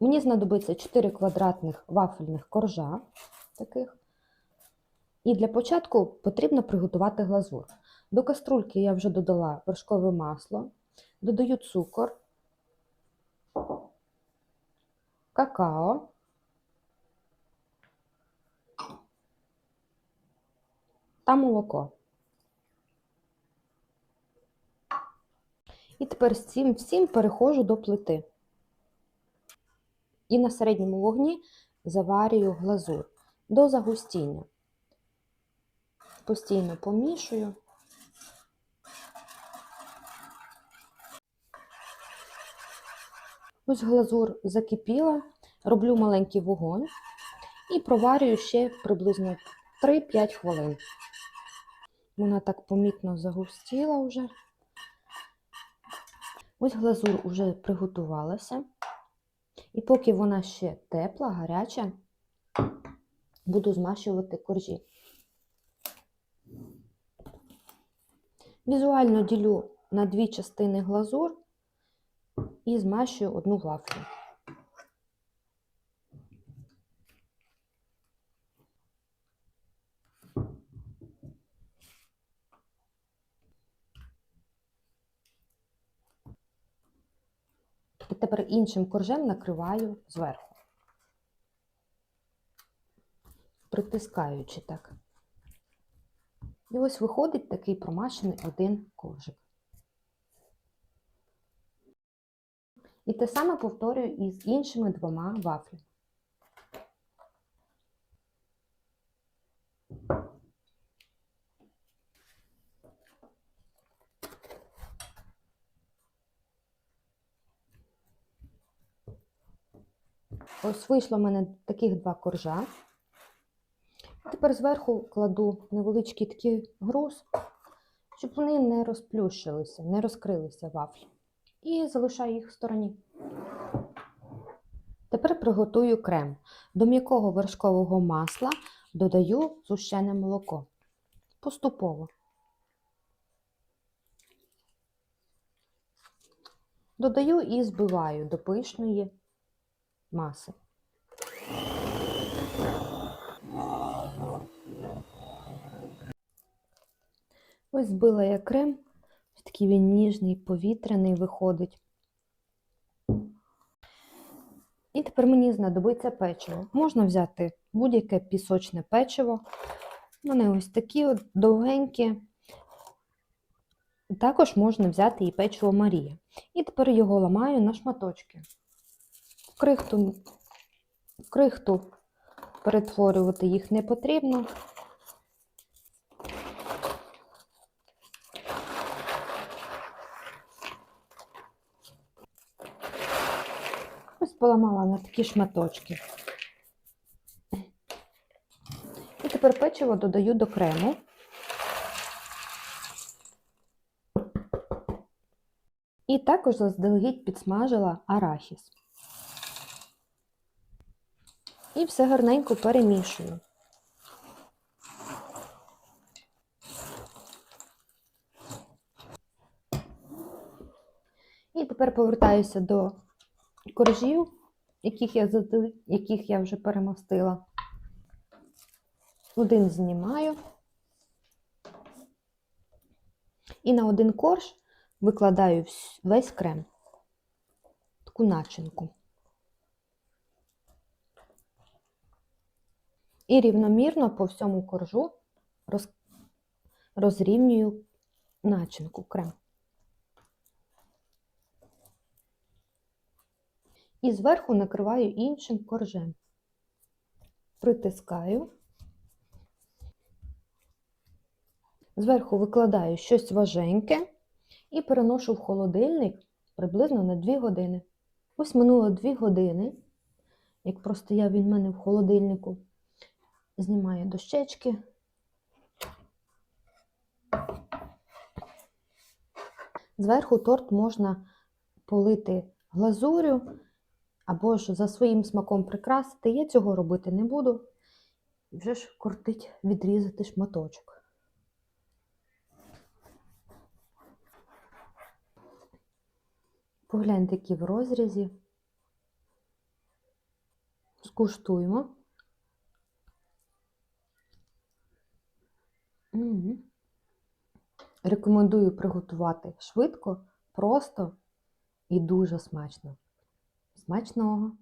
Мені знадобиться 4 квадратних вафельних коржа таких. І для початку потрібно приготувати глазур. До каструльки я вже додала вершкове масло, додаю цукор, какао, та молоко. І тепер з цим всім переходжу до плити. І на середньому вогні заварюю глазур до загустіння. Постійно помішую. Ось глазур закипіла, роблю маленький вогонь і проварюю ще приблизно 3-5 хвилин. Вона так помітно загустіла вже. Ось глазур вже приготувалася. І поки вона ще тепла, гаряча, буду змащувати коржі. Візуально ділю на дві частини глазур і змащую одну вафлю. І тепер іншим коржем накриваю зверху, притискаючи так. І ось виходить такий промащений один коржик. І те саме повторюю і з іншими двома вафлями. Ось вийшло в мене таких два коржа. Тепер зверху кладу невеличкий такий груз, щоб вони не розплющилися, не розкрилися вафлі. І залишаю їх в стороні. Тепер приготую крем. До м'якого вершкового масла додаю зущене молоко. Поступово. Додаю і збиваю до пишної маси. Ось збила я крем, такий він ніжний, повітряний виходить. І тепер мені знадобиться печиво. Можна взяти будь-яке пісочне печиво. Вони ось такі от довгенькі. Також можна взяти і печиво Марія. І тепер його ламаю на шматочки. В крихту, крихту перетворювати їх не потрібно. Ось поламала на такі шматочки. І тепер печиво додаю до крему. І також заздалегідь підсмажила арахіс. І все гарненько перемішую. І тепер повертаюся до коржів, яких я, яких я вже перемастила. Один знімаю. І на один корж викладаю весь крем, таку начинку. І рівномірно по всьому коржу роз... розрівнюю начинку крем. І зверху накриваю іншим коржем. Притискаю. Зверху викладаю щось важеньке і переношу в холодильник приблизно на 2 години. Ось минуло 2 години, як простояв він в мене в холодильнику. Знімаю дощечки. Зверху торт можна полити глазурю або ж за своїм смаком прикрасити. Я цього робити не буду. Вже ж кортить відрізати шматочок. Погляньте, які в розрізі. Скуштуємо. М. Рекомендую приготувати швидко, просто і дуже смачно. Смачного!